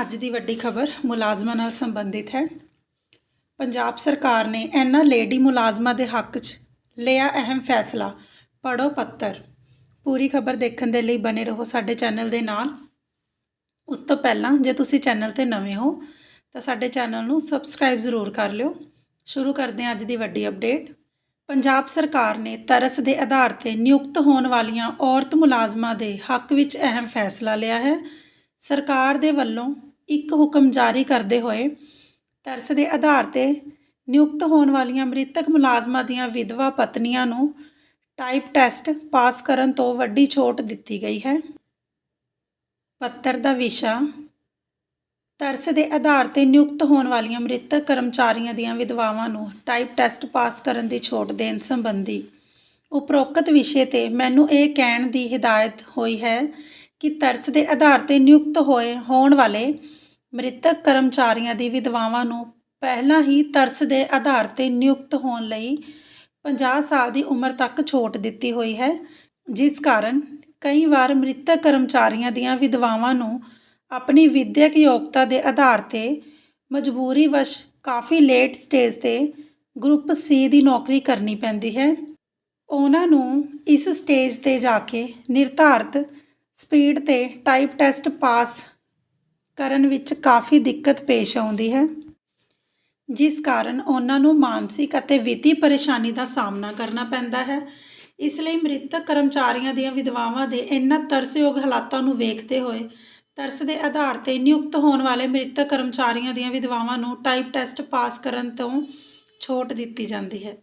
ਅੱਜ ਦੀ ਵੱਡੀ ਖਬਰ ਮੁਲਾਜ਼ਮਾਂ ਨਾਲ ਸੰਬੰਧਿਤ ਹੈ। ਪੰਜਾਬ ਸਰਕਾਰ ਨੇ ਇਹਨਾਂ ਲੇਡੀ ਮੁਲਾਜ਼ਮਾਂ ਦੇ ਹੱਕ 'ਚ ਲਿਆ ਅਹਿਮ ਫੈਸਲਾ। ਪੜੋ ਪੱਤਰ। ਪੂਰੀ ਖਬਰ ਦੇਖਣ ਦੇ ਲਈ ਬਨੇ ਰਹੋ ਸਾਡੇ ਚੈਨਲ ਦੇ ਨਾਲ। ਉਸ ਤੋਂ ਪਹਿਲਾਂ ਜੇ ਤੁਸੀਂ ਚੈਨਲ ਤੇ ਨਵੇਂ ਹੋ, ਤਾਂ ਸਾਡੇ ਚੈਨਲ ਨੂੰ ਸਬਸਕ੍ਰਾਈਬ ਜ਼ਰੂਰ ਕਰ ਲਿਓ। ਸ਼ੁਰੂ ਕਰਦੇ ਹਾਂ ਅੱਜ ਦੀ ਵੱਡੀ ਅਪਡੇਟ। ਪੰਜਾਬ ਸਰਕਾਰ ਨੇ ਤਰਸ ਦੇ ਆਧਾਰ ਤੇ ਨਿਯੁਕਤ ਹੋਣ ਵਾਲੀਆਂ ਔਰਤ ਮੁਲਾਜ਼ਮਾਂ ਦੇ ਹੱਕ ਵਿੱਚ ਅਹਿਮ ਫੈਸਲਾ ਲਿਆ ਹੈ। ਸਰਕਾਰ ਦੇ ਵੱਲੋਂ ਇੱਕ ਹੁਕਮ ਜਾਰੀ ਕਰਦੇ ਹੋਏ ਤਰਸ ਦੇ ਆਧਾਰ ਤੇ ਨਿਯੁਕਤ ਹੋਣ ਵਾਲੀਆਂ ਮ੍ਰਿਤਕ ਮੁਲਾਜ਼ਮਾਂ ਦੀਆਂ ਵਿਧਵਾ ਪਤਨੀਆਂ ਨੂੰ ਟਾਈਪ ਟੈਸਟ ਪਾਸ ਕਰਨ ਤੋਂ ਵੱਡੀ ਛੋਟ ਦਿੱਤੀ ਗਈ ਹੈ। ਪੱਤਰ ਦਾ ਵਿਸ਼ਾ, ਤਰਸ ਦੇ ਆਧਾਰ ਤੇ ਨਿਯੁਕਤ ਹੋਣ ਵਾਲੀਆਂ ਮ੍ਰਿਤਕ ਕਰਮਚਾਰੀਆਂ ਦੀਆਂ ਵਿਧਵਾਵਾਂ ਨੂੰ ਟਾਈਪ ਟੈਸਟ ਪਾਸ ਕਰਨ ਦੀ ਛੋਟ ਦੇਣ ਸੰਬੰਧੀ ਉਪਰੋਕਤ ਵਿਸ਼ੇ ਤੇ ਮੈਨੂੰ ਇਹ ਕਹਿਣ ਦੀ ਹਦਾਇਤ ਹੋਈ ਹੈ ਕਿ ਤਰਸ ਦੇ ਆਧਾਰ ਤੇ ਨਿਯੁਕਤ ਹੋਏ, ਹੋਣ ਵਾਲੇ ਮ੍ਰਿਤਕ ਕਰਮਚਾਰੀਆਂ ਦੀ ਵਿਧਵਾਵਾਂ ਨੂੰ ਪਹਿਲਾਂ ਹੀ ਤਰਸ ਦੇ ਆਧਾਰ ਤੇ ਨਿਯੁਕਤ ਹੋਣ ਲਈ 50 ਸਾਲ ਦੀ ਉਮਰ ਤੱਕ ਛੋਟ ਦਿੱਤੀ ਹੋਈ ਹੈ, ਜਿਸ ਕਾਰਨ ਕਈ ਵਾਰ ਮ੍ਰਿਤਕ ਕਰਮਚਾਰੀਆਂ ਦੀਆਂ ਵਿਧਵਾਵਾਂ ਨੂੰ ਆਪਣੀ ਵਿਦਿਅਕ ਯੋਗਤਾ ਦੇ ਆਧਾਰ ਤੇ ਮਜਬੂਰੀ ਵਸ਼ ਕਾਫੀ ਲੇਟ ਸਟੇਜ ਤੇ ਗਰੁੱਪ ਸੀ ਦੀ ਨੌਕਰੀ ਕਰਨੀ ਪੈਂਦੀ ਹੈ। ਉਹਨਾਂ ਨੂੰ ਇਸ ਸਟੇਜ ਤੇ ਜਾ ਕੇ ਨਿਰਧਾਰਤ ਸਪੀਡ ਤੇ ਟਾਈਪ ਟੈਸਟ ਪਾਸ ਕਰਨ ਵਿੱਚ ਕਾਫੀ ਦਿੱਕਤ ਪੇਸ਼ ਆਉਂਦੀ ਹੈ, ਜਿਸ ਕਾਰਨ ਉਹਨਾਂ ਨੂੰ ਮਾਨਸਿਕ ਅਤੇ ਵਿੱਤੀ ਪਰੇਸ਼ਾਨੀ ਦਾ ਸਾਹਮਣਾ ਕਰਨਾ ਪੈਂਦਾ ਹੈ। ਇਸ ਲਈ ਮ੍ਰਿਤਕ ਕਰਮਚਾਰੀਆਂ ਦੀਆਂ ਵਿਧਵਾਵਾਂ ਦੇ ਇਹਨਾਂ ਤਰਸਯੋਗ ਹਾਲਾਤਾਂ ਨੂੰ ਵੇਖਦੇ ਹੋਏ ਤਰਸ ਦੇ ਆਧਾਰ ਤੇ ਨਿਯੁਕਤ ਹੋਣ ਵਾਲੇ ਮ੍ਰਿਤਕ ਕਰਮਚਾਰੀਆਂ ਦੀਆਂ ਵਿਧਵਾਵਾਂ ਨੂੰ ਟਾਈਪ ਟੈਸਟ ਪਾਸ ਕਰਨ ਤੋਂ ਛੋਟ ਦਿੱਤੀ ਜਾਂਦੀ ਹੈ।